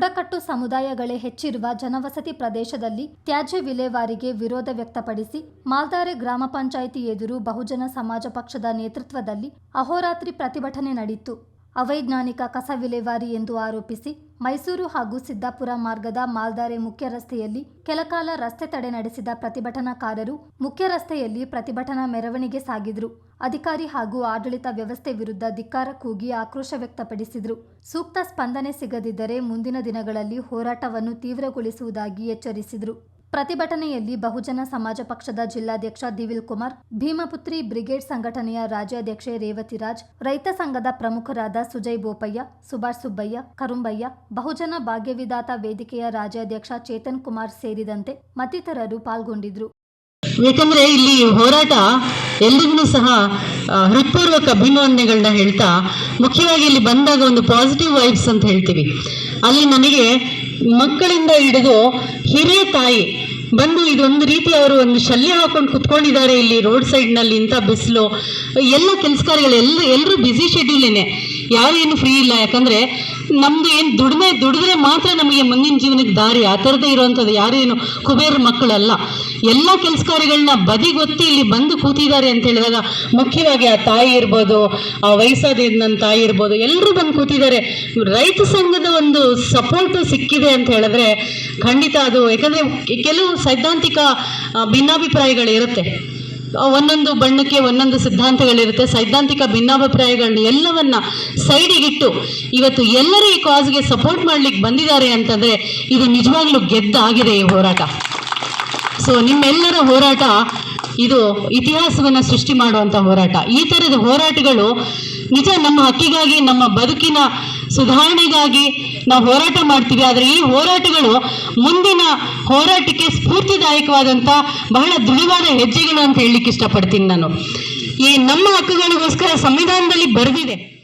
ಬುಡಕಟ್ಟು ಸಮುದಾಯಗಳೇ ಹೆಚ್ಚಿರುವ ಜನವಸತಿ ಪ್ರದೇಶದಲ್ಲಿ ತ್ಯಾಜ್ಯ ವಿಲೇವಾರಿಗೆ ವಿರೋಧ ವ್ಯಕ್ತಪಡಿಸಿ ಮಾಲ್ದಾರೆ ಗ್ರಾಮ ಪಂಚಾಯಿತಿ ಎದುರು ಬಹುಜನ ಸಮಾಜ ಪಕ್ಷದ ನೇತೃತ್ವದಲ್ಲಿ ಅಹೋರಾತ್ರಿ ಪ್ರತಿಭಟನೆ ನಡೆಯಿತು. ಅವೈಜ್ಞಾನಿಕ ಕಸ ವಿಲೇವಾರಿ ಎಂದು ಆರೋಪಿಸಿ ಮೈಸೂರು ಹಾಗೂ ಸಿದ್ದಾಪುರ ಮಾರ್ಗದ ಮಾಲ್ದಾರೆ ಮುಖ್ಯ ರಸ್ತೆಯಲ್ಲಿ ಕೆಲಕಾಲ ರಸ್ತೆ ತಡೆ ನಡೆಸಿದ ಪ್ರತಿಭಟನಾಕಾರರು ಮುಖ್ಯ ರಸ್ತೆಯಲ್ಲಿ ಪ್ರತಿಭಟನಾ ಮೆರವಣಿಗೆ ಸಾಗಿದ್ರು. ಅಧಿಕಾರಿ ಹಾಗೂ ಆಡಳಿತ ವ್ಯವಸ್ಥೆ ವಿರುದ್ಧ ಧಿಕ್ಕಾರ ಕೂಗಿ ಆಕ್ರೋಶ ವ್ಯಕ್ತಪಡಿಸಿದರು. ಸೂಕ್ತ ಸ್ಪಂದನೆ ಸಿಗದಿದ್ದರೆ ಮುಂದಿನ ದಿನಗಳಲ್ಲಿ ಹೋರಾಟವನ್ನು ತೀವ್ರಗೊಳಿಸುವುದಾಗಿ ಎಚ್ಚರಿಸಿದರು. ಪ್ರತಿಭಟನೆಯಲ್ಲಿ ಬಹುಜನ ಸಮಾಜ ಪಕ್ಷದ ಜಿಲ್ಲಾಧ್ಯಕ್ಷ ದಿವಿಲ್ ಕುಮಾರ್ ಭೀಮಪುತ್ರಿ ಬ್ರಿಗೇಡ್ ಸಂಘಟನೆಯ ರಾಜ್ಯಾಧ್ಯಕ್ಷೆ ರೇವತಿರಾಜ್, ರೈತ ಸಂಘದ ಪ್ರಮುಖರಾದ ಸುಜಯ್ ಬೋಪಯ್ಯ, ಸುಭಾಷ್ ಸುಬ್ಬಯ್ಯ, ಕರುಂಬಯ್ಯ, ಬಹುಜನ ಭಾಗ್ಯವಿದಾತ ವೇದಿಕೆಯ ರಾಜ್ಯಾಧ್ಯಕ್ಷ ಚೇತನ್ ಕುಮಾರ್ ಸೇರಿದಂತೆ ಮತ್ತಿತರರು ಪಾಲ್ಗೊಂಡಿದ್ರು. ಯಾಕಂದ್ರೆ ಇಲ್ಲಿ ಹೋರಾಟ ಎಲ್ರಿಗೂ ಸಹ ಹೃತ್ಪೂರ್ವಕ ಅಭಿನಂದನೆಗಳನ್ನ ಹೇಳ್ತಾ, ಮುಖ್ಯವಾಗಿ ಇಲ್ಲಿ ಬಂದಾಗ ಒಂದು ಪಾಸಿಟಿವ್ ವೈಬ್ಸ್ ಅಂತ ಹೇಳ್ತೀವಿ. ಅಲ್ಲಿ ನನಗೆ ಮಕ್ಕಳಿಂದ ಹಿಡಿದು ಹಿರಿಯ ತಾಯಿ, ಬಂದು ಇದೊಂದು ರೀತಿ ಅವರು ಒಂದು ಶಲ್ಯ ಹಾಕೊಂಡು ಕುತ್ಕೊಂಡಿದ್ದಾರೆ ಇಲ್ಲಿ ರೋಡ್ ಸೈಡ್ನಲ್ಲಿ ಇಂಥ ಬಿಸಿಲು, ಎಲ್ಲ ಕೆಲಸ ಕಾರ್ಯಗಳು ಎಲ್ಲ ಎಲ್ಲರೂ ಬ್ಯುಸಿ ಶೆಡ್ಯೂಲೇನೆ ಯಾರೇನು ಫ್ರೀ ಇಲ್ಲ? ಯಾಕಂದ್ರೆ ನಮ್ದು ಏನು ದುಡಿಮೆ, ದುಡಿದ್ರೆ ಮಾತ್ರ ನಮಗೆ ಮುಂದಿನ ಜೀವನಕ್ಕೆ ದಾರಿ, ಆ ಥರದೇ ಇರುವಂಥದ್ದು. ಯಾರೇನು ಕುಬೇರ ಮಕ್ಕಳಲ್ಲ. ಎಲ್ಲ ಕೆಲಸ ಕಾರ್ಯಗಳನ್ನ ಬದಿಗೊತ್ತಿ ಇಲ್ಲಿ ಬಂದು ಕೂತಿದ್ದಾರೆ ಅಂತ ಹೇಳಿದಾಗ ಮುಖ್ಯವಾಗಿ ಆ ತಾಯಿ ಇರ್ಬೋದು, ಆ ವಯಸ್ಸಾದ ನನ್ನ ತಾಯಿ ಇರ್ಬೋದು ಎಲ್ಲರೂ ಬಂದು ಕೂತಿದ್ದಾರೆ. ರೈತ ಸಂಘದ ಒಂದು ಸಪೋರ್ಟ್ ಸಿಕ್ಕಿದೆ ಅಂತ ಹೇಳಿದ್ರೆ ಖಂಡಿತ ಅದು. ಯಾಕಂದ್ರೆ ಕೆಲವು ಸೈದ್ಧಾಂತಿಕ ಭಿನ್ನಾಭಿಪ್ರಾಯಗಳಿರುತ್ತೆ. ಒಂದೊಂದು ಬಣ್ಣಕ್ಕೆ ಒಂದೊಂದು ಸಿದ್ಧಾಂತಗಳಿರುತ್ತೆ, ಸೈದ್ಧಾಂತಿಕ ಭಿನ್ನಾಭಿಪ್ರಾಯಗಳನ್ನ ಎಲ್ಲವನ್ನ ಸೈಡಿಗಿಟ್ಟು ಇವತ್ತು ಎಲ್ಲರೂ ಈ ಕಾಸ್ಗೆ ಸಪೋರ್ಟ್ ಮಾಡ್ಲಿಕ್ಕೆ ಬಂದಿದ್ದಾರೆ ಅಂತಂದ್ರೆ ಇದು ನಿಜವಾಗ್ಲೂ ಗೆದ್ದಾಗಿದೆ ಈ ಹೋರಾಟ. ಸೊ ನಿಮ್ಮೆಲ್ಲರ ಹೋರಾಟ ಇದು ಇತಿಹಾಸವನ್ನ ಸೃಷ್ಟಿ ಮಾಡುವಂತ ಹೋರಾಟ. ಈ ತರದ ಹೋರಾಟಗಳು ನಿಜ ನಮ್ಮ ಹಕ್ಕಿಗಾಗಿ, ನಮ್ಮ ಬದುಕಿನ ಸುಧಾರಣೆಗಾಗಿ ನಾವು ಹೋರಾಟ ಮಾಡ್ತೀವಿ. ಆದರೆ ಈ ಹೋರಾಟಗಳು ಮುಂದಿನ ಹೋರಾಟಕ್ಕೆ ಸ್ಫೂರ್ತಿದಾಯಕವಾದಂಥ ಬಹಳ ದೃಢವಾದ ಹೆಜ್ಜೆಗಳು ಅಂತ ಹೇಳಲಿಕ್ಕೆ ಇಷ್ಟಪಡ್ತೀನಿ ನಾನು. ಈ ನಮ್ಮ ಹಕ್ಕುಗಳಿಗೋಸ್ಕರ ಸಂವಿಧಾನದಲ್ಲಿ ಬರೆದಿದೆ.